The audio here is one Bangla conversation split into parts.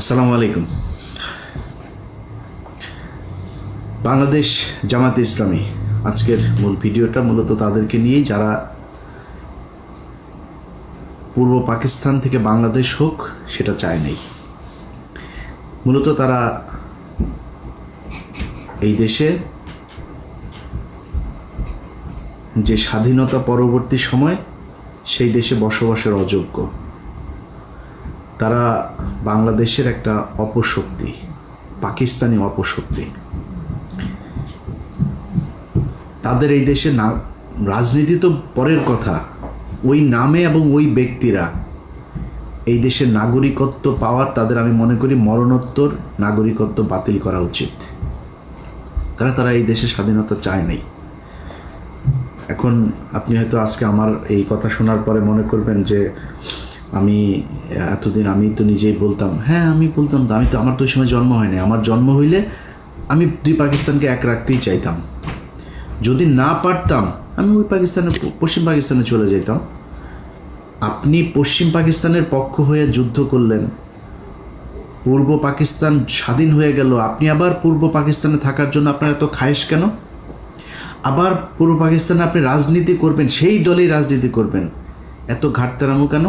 আসসালামু আলাইকুম। বাংলাদেশ জামাতে ইসলামী আজকের মূল ভিডিওটা মূলত তাদেরকে নিয়েই যারা পূর্ব পাকিস্তান থেকে বাংলাদেশ হোক, সেটা চায় নেই। মূলত তারা এই দেশে যে স্বাধীনতা পরবর্তী সময়, সেই দেশে বসবাসের অযোগ্য। তারা বাংলাদেশের একটা অপশক্তি, পাকিস্তানি অপশক্তি। তাদের এই দেশে না, রাজনীতি তো পরের কথা। ওই নামে এবং ওই ব্যক্তিরা এই দেশের নাগরিকত্ব পাওয়ার তাদের আমি মনে করি মরণোত্তর নাগরিকত্ব বাতিল করা উচিত। কারণ তারা এই দেশে স্বাধীনতা চায় নাই? এখন আপনি হয়তো আজকে আমার এই কথা শোনার পরে মনে করবেন যে আমি, এতদিন আমি তো নিজেই বলতাম হ্যাঁ আমি বলতাম তো, আমি তো, আমার তো ওই সময় জন্ম হয়নি। আমার জন্ম হইলে আমি দুই পাকিস্তানকে এক রাখতেই চাইতাম। যদি না পারতাম, আমি ওই পাকিস্তানে পশ্চিম পাকিস্তানে চলে যেতাম আপনি পশ্চিম পাকিস্তানের পক্ষ হয়ে যুদ্ধ করলেন। পূর্ব পাকিস্তান স্বাধীন হয়ে গেল। আপনি আবার পূর্ব পাকিস্তানে থাকার জন্য আপনার এত খায়েশ কেন? আবার পূর্ব পাকিস্তানে আপনি রাজনীতি করবেন, সেই দলেই রাজনীতি করবেন। এত ঘাটতারামো কেন?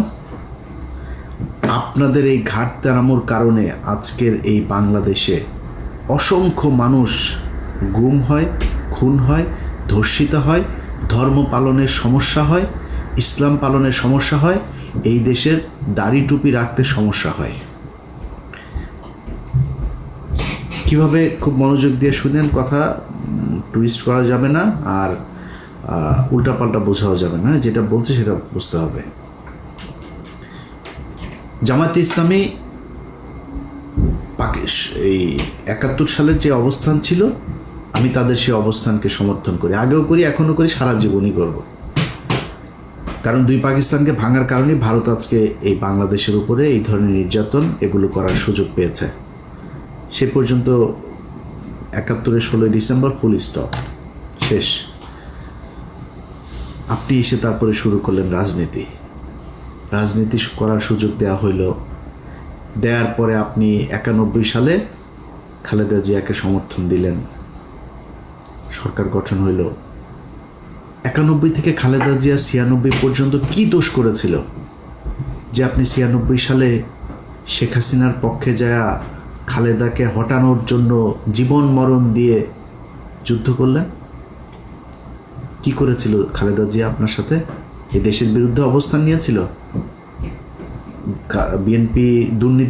আপনাদের এই ঘাট ঘাটতারামোর কারণে আজকের এই বাংলাদেশে অসংখ্য মানুষ গুম হয়, খুন হয়, ধর্ষিত হয়, ধর্ম পালনের সমস্যা হয়, ইসলাম পালনের সমস্যা হয়, এই দেশের দাড়ি টুপি রাখতে সমস্যা হয়। কীভাবে খুব মনোযোগ দিয়ে শুনেন কথা টুইস্ট করা যাবে না, আর উল্টাপাল্টা বোঝাও যাবে না, যেটা বলছে সেটা বুঝতে হবে। জামাতে ইসলামী এই একাত্তর সালের যে অবস্থান ছিল, আমি তাদের সেই অবস্থানকে সমর্থন করি। আগেও করি, এখনও করি, সারা জীবনই করব। কারণ দুই পাকিস্তানকে ভাঙার কারণে ভারত আজকে এই বাংলাদেশের উপরে এই ধরনের নির্যাতন এগুলো করার সুযোগ পেয়েছে। সে পর্যন্ত একাত্তরের ষোলোই ডিসেম্বর ফুল স্টপ শেষ। আপনি এসে তারপরে শুরু করলেন রাজনীতি। রাজনীতি করার সুযোগ দেওয়া হইল। দেওয়ার পরে আপনি একানব্বই সালে খালেদা জিয়াকে সমর্থন দিলেন। সরকার গঠন হইল। একানব্বই থেকে খালেদা জিয়া ছিয়ানব্বই পর্যন্ত কি দোষ করেছিল? যে আপনি ছিয়ানব্বই সালে শেখ হাসিনার পক্ষে যায়া খালেদাকে হটানোর জন্য জীবন মরণ দিয়ে যুদ্ধ করলেন? কি করেছিল খালেদা জিয়া আপনার সাথে? এই দেশের বিরুদ্ধে অবস্থান নিয়েছিল? বিএনপি দুর্নীতি